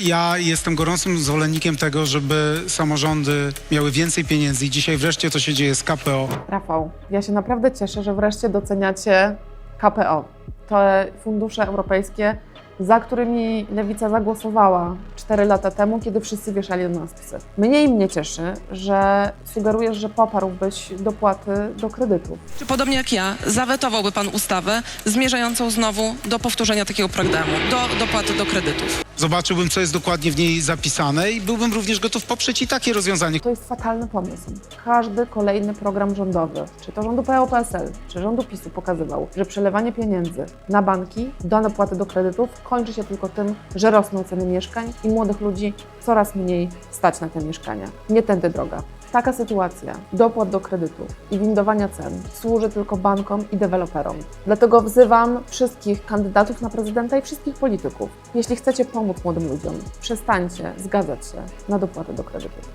Ja jestem gorącym zwolennikiem tego, żeby samorządy miały więcej pieniędzy i dzisiaj wreszcie to się dzieje z KPO. Rafał, ja się naprawdę cieszę, że wreszcie doceniacie KPO. Te fundusze europejskie, za którymi Lewica zagłosowała 4 lata temu, kiedy wszyscy wieszali na nas psy. Mniej mnie cieszy, że sugerujesz, że poparłbyś dopłaty do kredytów. Czy podobnie jak ja, zawetowałby pan ustawę zmierzającą znowu do powtórzenia takiego programu, do dopłaty do kredytów? Zobaczyłbym, co jest dokładnie w niej zapisane i byłbym również gotów poprzeć i takie rozwiązanie. To jest fatalny pomysł. Każdy kolejny program rządowy, czy to rządu PO-PSL, czy rządu PiSu pokazywał, że przelewanie pieniędzy na banki, do dopłaty do kredytów kończy się tylko tym, że rosną ceny mieszkań i młodych ludzi coraz mniej stać na te mieszkania. Nie tędy droga. Taka sytuacja dopłat do kredytów i windowania cen służy tylko bankom i deweloperom. Dlatego wzywam wszystkich kandydatów na prezydenta i wszystkich polityków. Jeśli chcecie pomóc młodym ludziom, przestańcie zgadzać się na dopłaty do kredytów.